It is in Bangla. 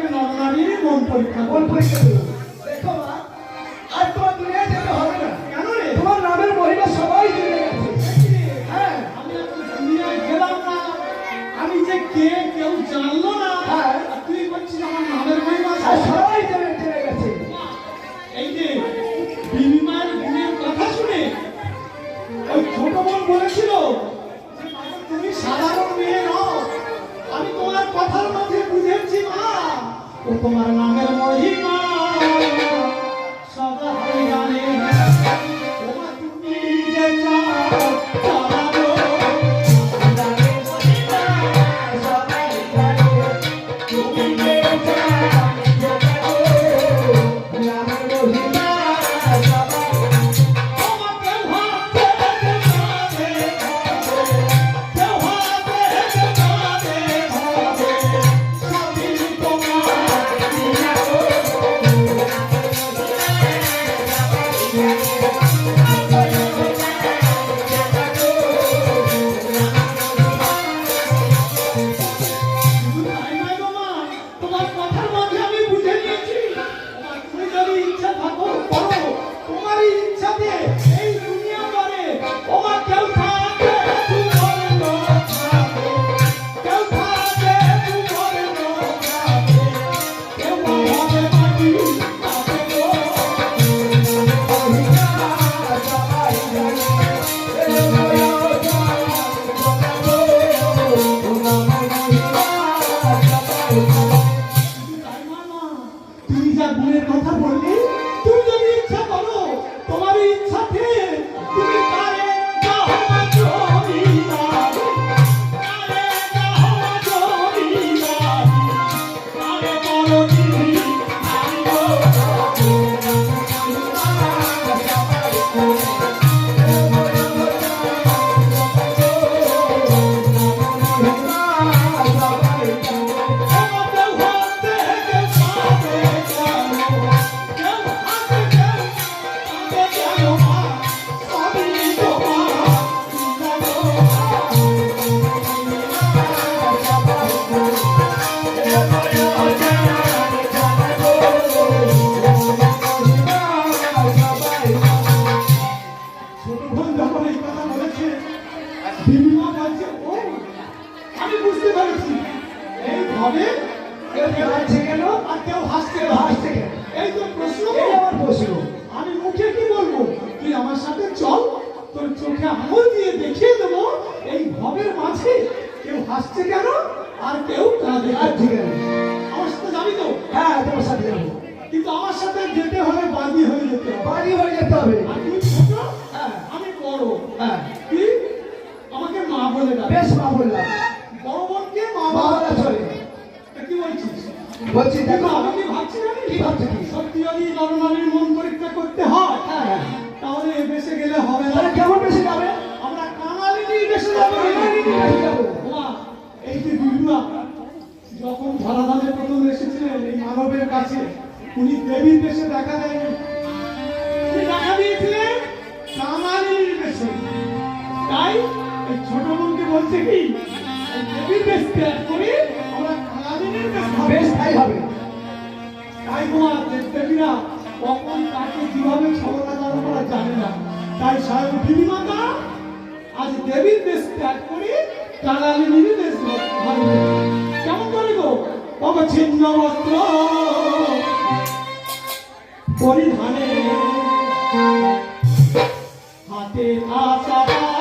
প্রত্যেক নরনারীর মন পরীক্ষা করব পরীক্ষা দেখো মা আর তোমার দুনিয়ায় যেতে হবে না। কেন রে? তোমার নামের মহিমা সবাই জেনে গেছে। হ্যাঁ আমি এখন দুনিয়ায় গেলাম না। আমি যে কে কেউ জানলো না। হ্যাঁ। তুই বলছিস আমার নামের মহিমা আর সবাই- জেনে জেনে গেছে। এই যে বিনিময়ের গুণের কথা শুনে ওই ছোট বোন বলেছিল যে, "বাবা, তুমি সাধারণ মেয়ে নও। আমি তোমার কথার মধ্যে বুঝেছি মা। তোমার নামের মহিমা। হ্যাঁ তোমার সাথে যাব। কিন্তু আমার সাথে যেতে হলে বাদী হয়ে যেতে হবে। বাড়ি হয়ে যেতে হবে। আর তুই ছোট? হ্যাঁ আমি বড়। হ্যাঁ তুই আমাকে মা বলে ডাক। বেশ মা বললাম বড় বোনকে মা বলা চলে। কি বলছিস? বলছি দেখো। আমি কি ভাবছি জানিস? কি ভাবছ? সত্যি যদি নরনারীর মন পরীক্ষা করতে হয় হ্যাঁ। তাহলে এ বেশে গেলে হবে না। কেমন বেশি যাবে? আমরা কাঙালিনী বেশে যাব। কাঙালিনী যাব। এই যে যখন ধরাধামে প্রথম এসেছিলেন এই মানবের কাছে। উনি দেবীর বেশে দেখা দেয়নি। উনি দেখা দিয়েছিলেন কাঙালিনীর বেশে। তাই এই ছোট বোনকে বলছে কি দেবীর বেশ ত্যাগ করে আমরা বেশ বেশ তাই হবে। তাই তোমার দেবদেবীরা কখন তাকে কীভাবে করা জানে না। তাই স্বয়ং দেবী মাতা আজ দেবীর দেশ ত্যাগ করে দেশ ধারণ করে। কেমন করে গো? অবচ্ছিন্ন বস্ত্র পরিধানে হাতে আশা